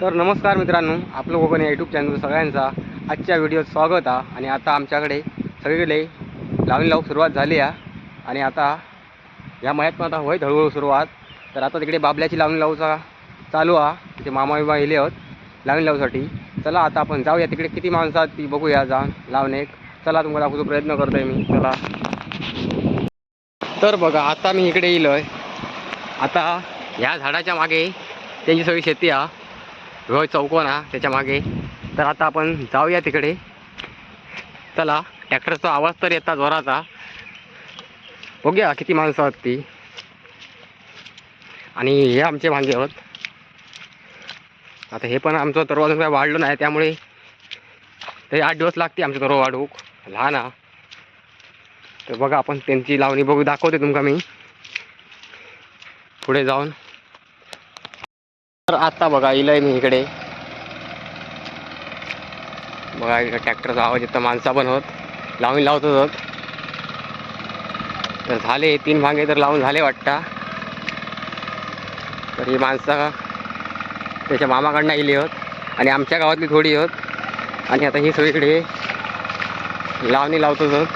तर नमस्कार मित्रांनो आपलं कोकण या यूट्यूब चॅनल सगळ्यांचा आजच्या व्हिडिओत स्वागत आहे. आणि आता आमच्याकडे सगळीकडे लावणी लावूक सुरुवात झाली आहे. आणि आता या मयात पण आता होईत हळूहळू सुरुवात. तर आता तिकडे बाबल्याची लावणी लावूचा चालू आहे. तिथे मामा बिमा येले आहोत लावणी लावूसाठी चला आता आपण जाऊया तिकडे. किती माणसं आहेत ती बघूया जाऊन लावणेक चला तुम्हाला दाखवतो प्रयत्न करतोय मी. चला. तर बघा आता मी इकडे येलोय. आता ह्या झाडाच्या मागे त्यांची सगळी शेती आहे. रोय चौकोन हा त्याच्यामागे. तर आता आपण जाऊया तिकडे. चला ट्रॅक्टरचा आवाज तर येता जोराचा. बघूया किती माणसं आहेत ती. आणि हे आमचे भांगे आहोत. आता हे पण आमचं तरवा अजून काय वाढलं नाही त्यामुळे तरी आठ दिवस लागते आमचं तरवा वाढूक लहान हा. तर बघा आपण त्यांची लावणी बघू दाखवते तुमका मी. पुढे जाऊन. तर आता बघा इलंय मी इकडे. बघा इकडे ट्रॅक्टरचा आवाज येतं माणसा पण होत. लावून लावतोच होत. तर झाले तीन भांगे तर लावून झाले वाटता. तर ही माणसं त्याच्या मामाकडनं इली होत आणि आमच्या गावातली थोडी होत आणि आता ही सगळीकडे लावणी लावतच होत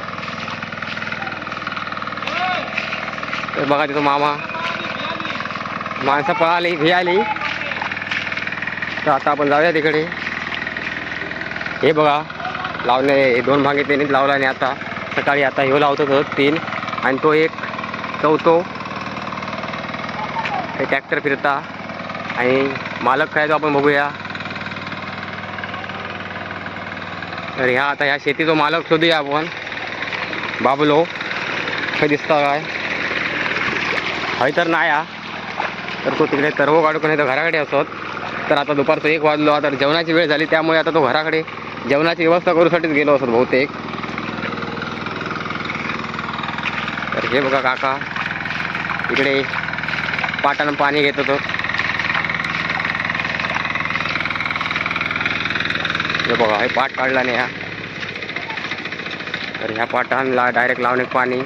तर बघा तिथं मामा. माणसं पळाली ही आली. तर आता आपण जाऊया तिकडे. हे बघा लावणे हे दोन भांगे त्यांनीच लावला आणि आता सकाळी आता ह्यो लावतो तो तीन आणि तो एक चौथो. हे ट्रॅक्टर फिरता आणि मालक काय तो आपण बघूया. तर ह्या आता ह्या शेतीचा मालक शोधूया आपण. बाबलो काय दिसता काय? हय तर नाही तर तो तिकडे तरव काढून नाही तर घराकडे असत. तर आता दुपारचं एक वाजलो आता जेवणाची वेळ झाली त्यामुळे आता तो घराकडे जेवणाची व्यवस्था करूसाठीच गेलो असत बहुतेक. तर हे बघा काका इकडे पाटानं पाणी घेत होतो. हे बघा हे पाट काढला नाही. हा तर ह्या पाटांना डायरेक्ट लावणे पाणी.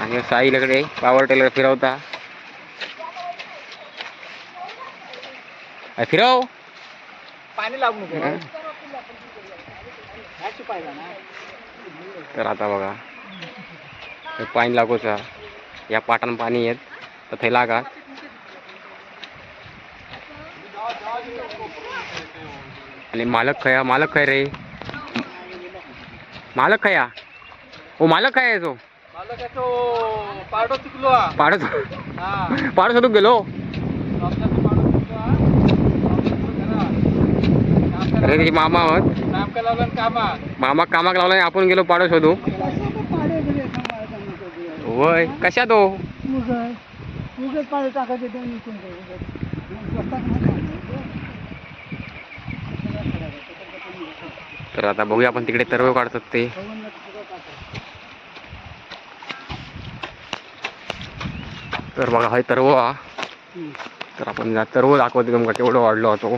आणि साईकडे पावर टेलर फिरवता. फिरव. पाणी लागू हं. तर आता बघा. पाणी लागूचा या पाटानं पाणी येत. तर थंय लागा. आणि मालक खया मालक खय रे. मालक खया. ओ मालक काय आहे तो. पाडो चुकलो. पाडत हा. पाडत सोडून गेलो पावसाचं पाडो चुकलो हा. पावसाचं घरा. काम अरे करा. ते मामा आहोत. मामा कामाक लावला आपण गेलो पाडो शोधू. वय कशा तो हो? तर आता बघूया आपण तिकडे तरव काढतात ते. तर बघा हा तरव. हा तर आपण तरव दाखवते तुमका केवढं वाढलो होतो.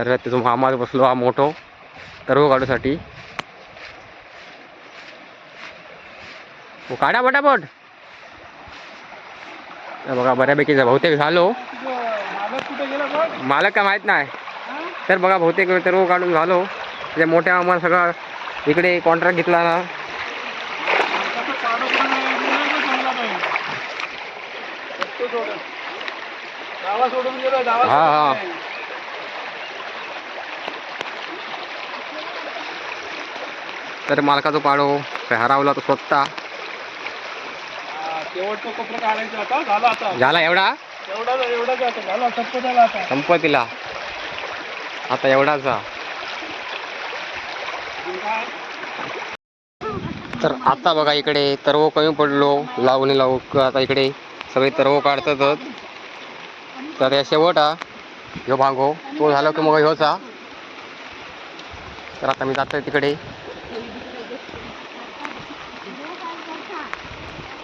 तर त्याचा मामा बसलो हा मोठो. तरव काढूसाठी हो, काढा पटापट. बघा बऱ्यापैकी बहुतेक झालो. मालक काय माहीत नाही. तर बघा बहुतेक वेळ तर काढून झालो. त्या मोठ्या आम्हाला सगळं इकडे कॉन्ट्रॅक्ट घेतला ना. हा हा पण मुलांना चांगला नाही. एकटं सोडून. गावा सोडून गेलो गावा हा, हा. सोडून नाही. तर मालकाचा पाडो हरावला तो स्वतः. झाला एवढा? जातो संपतीला आता. एवढाचा? तर आता बघा इकडे तरव कमी पडलो. लावणी लावू आता इकडे? सगळे तरव काढतात तर या शेवट हा. ह्यो भागो. तो झाला की मग ह्योचा. तर आता मी जातोय तिकडे.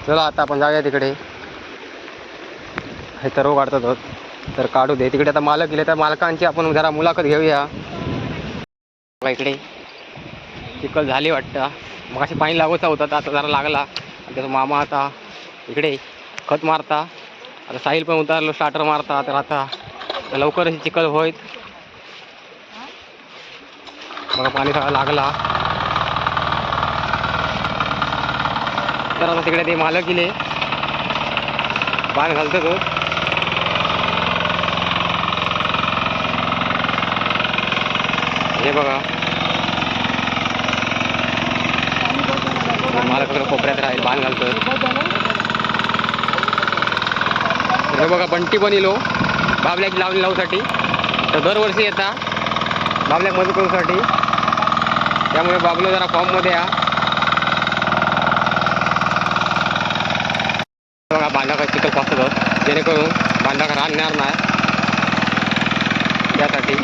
चला आता आपण जाऊया तिकडे. हे तर काढतात तर काढू दे. तिकडे आता मालक गेले तर मालकांची आपण जरा मुलाखत घेऊया. इकडे. चिखल झाली वाटतं. मग अशी पाणी लागूचा होता तर आता जरा लागला. त्याचा मामा आता इकडे खत मारता. आता साहिल पण उतारलो स्टार्टर मारता तर आता लवकरच चिखल होईत मग पाणी सगळं लागला. तर आता तिकडे ते मालक इले. बाण घालतो तो. हे बघा. मालक सगळं कोपऱ्यात राहील बाण घालतो हे बघा बंटी पण इलो. बाबल्याची लावणी लावूसाठी. तर दरवर्षी येता. बाबल्याक मदत करूसाठी. त्यामुळे बाबलो जरा फॉर्ममध्ये या बघा बांधा चिकल पाचत जेणेकरून बांधा राहणार नाही. त्यासाठी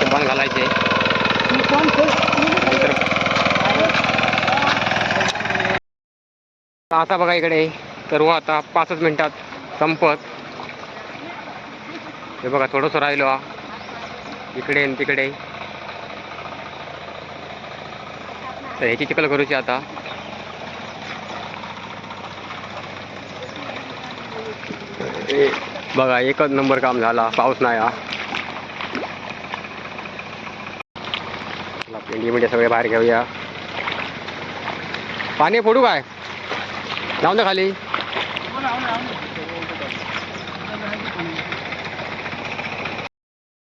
ते घालायचे. आता बघा इकडे. सर्व हो आता पाचच मिनिटात संपत. हे बघा थोडंसं राहिलो. हा. इकडे आणि तिकडे. तर ह्याची चिकल करूची आता. बघा एकच नंबर काम झाला. पाऊस नाही हा. पेंडी म्हणजे सगळे बाहेर घेऊया. पाणी फोडू काय? जाऊन दे खाली.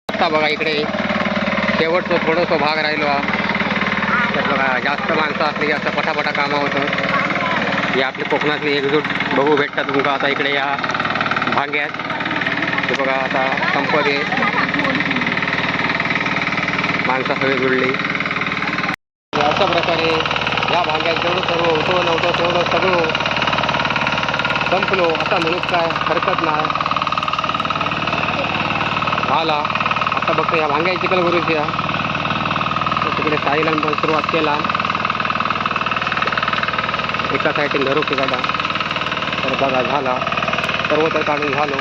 बघा इकडे. शेवटचं थोडासा भाग राहिलो हा. तर बघा जास्त माणसं असली जास्त असं पटापटा कामं होतं. ही आपली कोकणातली एकजूट बघू भेटतात तुमका आता इकडे या. भांग्यात हे बघा आता संपत आहे. माणसं सगळी जुळली. अशा प्रकारे या भाग्यात जेवढं सर्व होतं नव्हतं तेवढं सगळं संपलो. असा म्हणून काय हरकत नाही. झाला आता बघतो या भांग्याची चिकल करूची या तर तिकडे साईला पण सुरुवात केला. एका साईडने धरू की दादा तर बघा झाला. सर्व काढून झालो.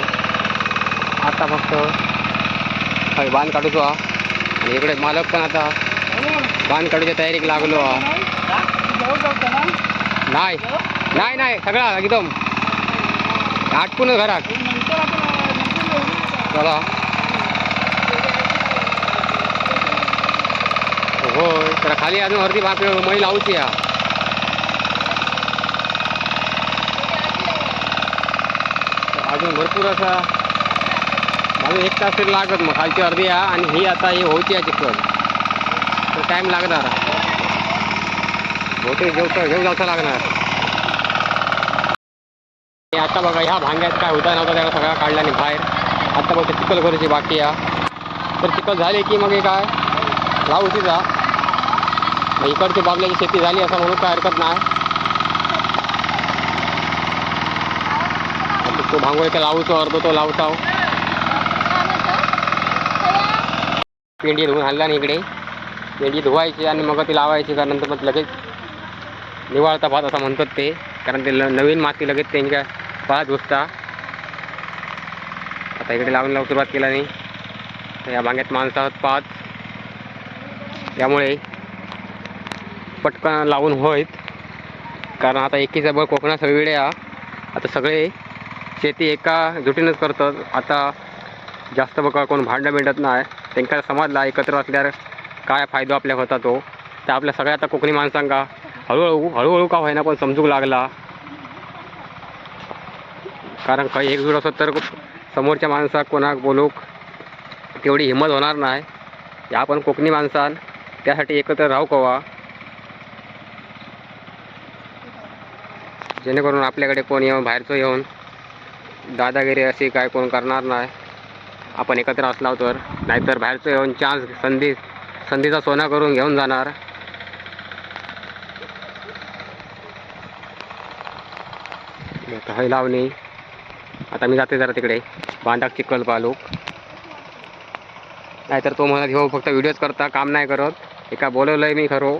आता फक्त काही बाण काढूचो हा. आणि इकडे मालक पण आता बांध काढूच्या तयारीक लागलो हा. नाही नाही नाही सगळा एकदम. आटकून घरात. चला. होय तर खाली अजून वरती बाप मळी लावूची या अजून भरपूर असा अजून एक तास तरी लागत मग खालची अर्धी या आणि ही आता ही होती आहे चिकन तर टाईम लागणार. बहुतेक जेवतं घेऊन जायचं लागणार. हे आता बघा ह्या भांग्यात काय होता नव्हता त्याला सगळा काढला बाहेर. आता बघ चिखल करूची बाकी या. तर चिखल झाले की मग हे काय? लावू जा इकडची बाबल्याची शेती झाली असं म्हणून काय हरकत नाही. तो भांगोळ इथे लावूचो अर्ध तो लावताव पेंडी धुवून आणला नाही इकडे. पेंडी धुवायची आणि मग ती लावायची का नंतर मग लगेच निवाळता भात असं म्हणतात ते. कारण ते ल- नवीन माती लगेच त्यांच्या भात घुसता. आता इकडे लावून लावून सुरुवात केला नाही. तर या भांग्यात माणसं आहोत पाच. त्यामुळे पटकन लावून होईत. कारण आता एकीचा बळ कोकणात सगळीकडे हा आता सगळे शेती एका जुटीनंच करतात. आता जास्त बघा कोण भांडं मिळत नाही. त्यांना समजला एकत्र असल्यावर काय फायदा आपल्याक होता तो? तर आपल्या सगळ्या आता कोकणी माणसांका हळूहळू हळूहळू का होईना पण समजूक लागला? कारण काही एकजूट असत तर समोरच्या माणसाक कोणाक बोलूक तेवढी हिंमत होणार नाही. या आपण कोकणी माणसान त्यासाठी एकत्र राहू कवा? जेणेकरून आपल्याकडे कोण येऊन बाहेरचं येऊन दादागिरी अशी काय कोण करणार नाही. आपण एकत्र असला तर. नाहीतर बाहेरचं येऊन चान्स संधी संधीचा सोना करून घेऊन जाणार. हय लावणी. आता मी जाते जरा तिकडे. बांधाक चिखल पालूक नाहीतर तो म्हणत घेऊ फक्त व्हिडिओज करता काम नाही करत. एका बोलवलंय मी खरो.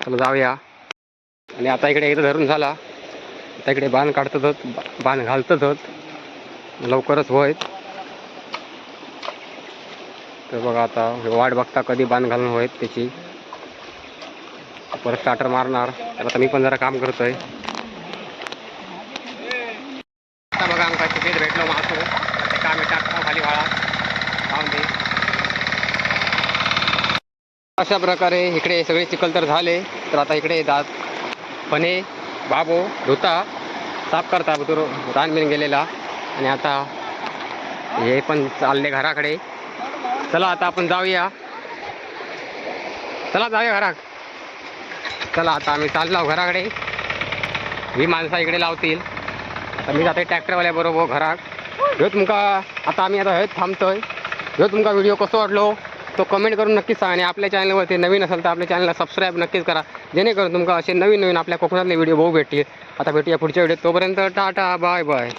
चला जाऊया. आणि आता इकडे एकदा धरून झाला. आता इकडे बाण काढतच बाण घालतच लवकरच होईत तर बघा आता वाट बघता कधी बाण घालून होईत त्याची. परत स्टार्टर मारणार. तर आता मी पण जरा काम करतोय. आता बघा आमका चिकेत भेटलो मासो त्याका टाकतो खाली वाळा. लावून दे. अशा प्रकारे इकडे सगळे चिखल तर झाले. तर आता इकडे दात पणे. बाबू धुता साफ करता तो रान बिन गेलेला. आणि आता हे पण चालले घराकडे. चला आता आपण जाऊया. चला जाऊया घराक. चला आता आम्ही चाललो घराकडे. ही माणसं इकडे लावतील. आता मी जाते ट्रॅक्टरवाल्या बरोबर घरात ह्यो तुमका आता आम्ही आता हेच थांबतोय. ह्यो तुमका व्हिडिओ कसो वाटलो? तो कमेंट करून नक्कीच सांगा. आणि आपल्या चॅनलवरती नवीन असेल तर आपल्या चॅनलला सबस्क्राईब नक्कीच करा. जेणेकरून तुमका असे नवीन नवीन आपल्या कोकणातले व्हिडिओ बघू भेटतील. आता भेटूया पुढच्या व्हिडिओ तोपर्यंत टाटा बाय बाय